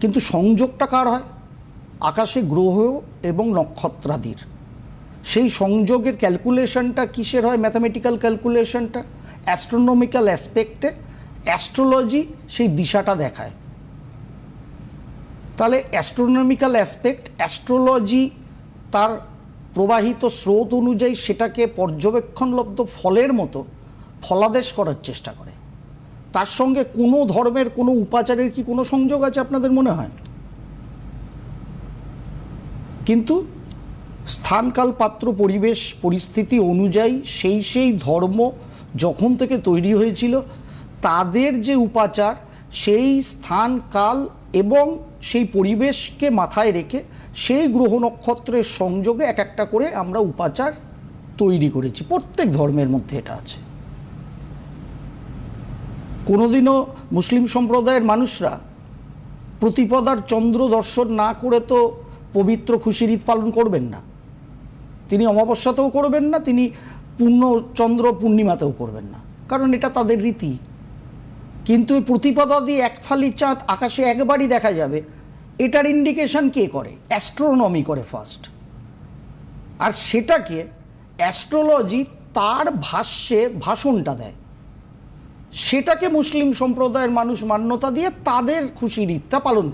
কিন্তু সংযোগটা কার হয়? আকাশে গ্রহ এবং নক্ষত্রাদির। সেই সংযোগের ক্যালকুলেশনটা কিসের হয়? ম্যাথামেটিক্যাল ক্যালকুলেশনটা অ্যাস্ট্রোনমিক্যাল অ্যাসপেক্টে অ্যাস্ট্রোলজি সেই দিশাটা দেখায়। তাহলে অ্যাস্ট্রোনমিক্যাল অ্যাসপেক্ট অ্যাস্ট্রোলজি তার প্রবাহিত স্রোত অনুযায়ী সেটাকে পর্যবেক্ষণলব্ধ ফলের মতো ফলাদেশ করার চেষ্টা করে। তার সঙ্গে কোনো ধর্মের, কোনো উপাচারের কি কোনো সংযোগ আছে আপনাদের মনে হয়? কিন্তু স্থানকাল পাত্র পরিবেশ পরিস্থিতি অনুযায়ী সেই সেই ধর্ম যখন থেকে তৈরি হয়েছিল, তাদের যে উপাচার, সেই স্থান কাল এবং সেই পরিবেশকে মাথায় রেখে সেই গ্রহ নক্ষত্রের সংযোগে এক একটা করে আমরা উপাচার তৈরি করেছি। প্রত্যেক ধর্মের মধ্যে এটা আছে। কোনোদিনও মুসলিম সম্প্রদায়ের মানুষরা প্রতিপদার চন্দ্র দর্শন না করে তো পবিত্র খুশির ঈদ পালন করবেন না। তিনি অমাবস্যাতেও করবেন না, তিনি পূর্ণ চন্দ্র পূর্ণিমাতেও করবেন না। কারণ এটা তাদের রীতি। কিন্তু এই প্রতিপদা দিয়ে এক ফালি চাঁদ আকাশে একবারই দেখা যাবে, এটার ইন্ডিকেশন কে করে? অ্যাস্ট্রোনমি করে ফার্স্ট আর সেটাকে অ্যাস্ট্রোলজি তার ভাষ্যে, ভাষণটা দেয়। সেটাকে মুসলিম সম্প্রদায়ের মানুষ মান্যতা দিয়ে তাদের খুশির ঈদটা পালন